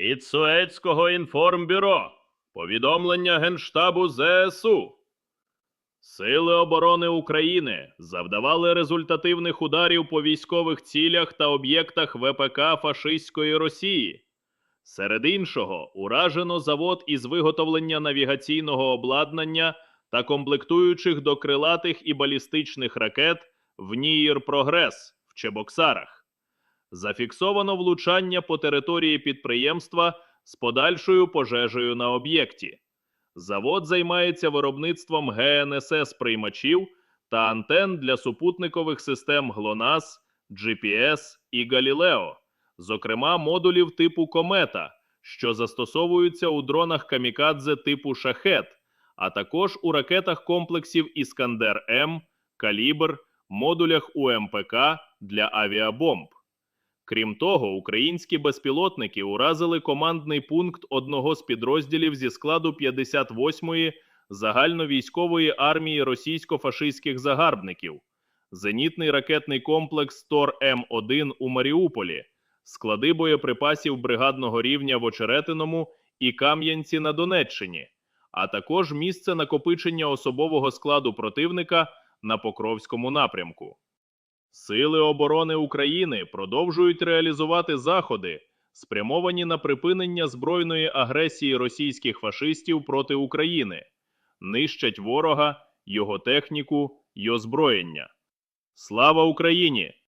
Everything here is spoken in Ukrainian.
Від Суецького інформбюро. Повідомлення Генштабу ЗСУ. Сили оборони України завдавали результативних ударів по військових цілях та об'єктах ВПК фашистської Росії. Серед іншого, уражено завод із виготовлення навігаційного обладнання та комплектуючих до крилатих і балістичних ракет в Ніїр Прогрес в Чебоксарах. Зафіксовано влучання по території підприємства з подальшою пожежею на об'єкті. Завод займається виробництвом ГНСС приймачів та антен для супутникових систем ГЛОНАСС, GPS і Галілео, зокрема модулів типу Комета, що застосовуються у дронах камікадзе типу Шахет, а також у ракетах комплексів Іскандер М, Калібр, модулях УМПК для авіабомб. Крім того, українські безпілотники уразили командний пункт одного з підрозділів зі складу 58-ї загальновійськової армії російсько-фашистських загарбників, зенітний ракетний комплекс Тор М1 у Маріуполі, склади боєприпасів бригадного рівня в Очеретиному і Кам'янці на Донеччині, а також місце накопичення особового складу противника на Покровському напрямку. Сили оборони України продовжують реалізувати заходи, спрямовані на припинення збройної агресії російських фашистів проти України, нищать ворога, його техніку й озброєння. Слава Україні!